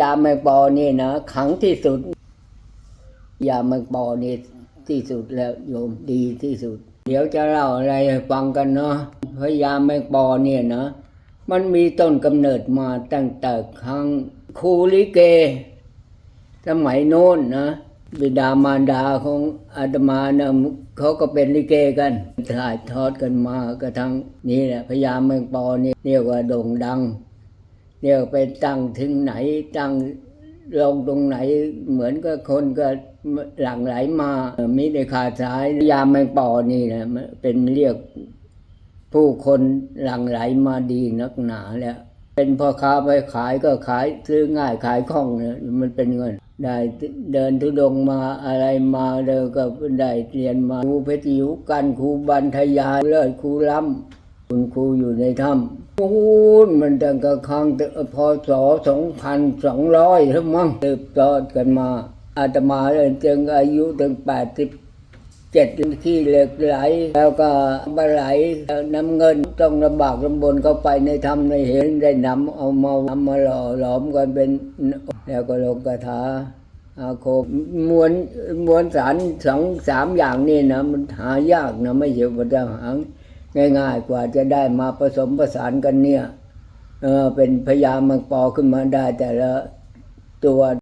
ยาแมงปอนี่นะขังที่สุด ยาแมงปอนี่ที่สุดแล้วโยมดีที่สุด เดี๋ยวจะเล่าอะไรฟังกันเนาะพยาแมงปอเนี่ยนะ มันมีต้นกำเนิดมาตั้งแต่ครั้งคูลิเก สมัยโน้นนะบิดามารดาของอาตมานะเขาก็เป็นลิเกกันถ่ายทอดกันมากระทั่งนี่แหละพญาเมงปอนี่เรียกว่าโด่งดัง เรียวไปตั้งถึงไหนตั้งลงตรงไหนเหมือนกับคนก็หลั่งไหลมามีในขาดสายพญามืองปอนี่นะเป็นเรียกผู้คนหลั่งไหลมาดีนักหนาแล้วเป็นพ่อค้าไปขายก็ขายซื้อง่ายขายคล่องเนี่ยมันเป็นเงินได้เดินทุดงมาอะไรมาเดินก็ได้เรียนมาครูเพชรยุกันครูบันทยาเลิศครูล้ำ คุณครูอยู่ในถ้ำพูนมันตั้งกระครั้งพศสองพันสองร้อยทั้งมั้งสืบทอดกันมา อาตมาเลยจึงอายุถึงแปดสิบเจ็ดขี้เหล็กไหล แล้วก็ปลาไหลน้ำเงินต้องลำบากลำบนเข้าไปในถ้ำในเห็นได้นำเอามานำมาหล่อหลอมกันเป็น แล้วก็ลงกระถาอาโคมมวลมวลสารสองสามอย่างนี่นะมันหายากนะไม่ใช่ว่าจะหา ง่ายๆกว่าจะได้มาผสมผสานกันเนี่ยเออเป็นพญามังปอขึ้นมาได้แต่ละตัว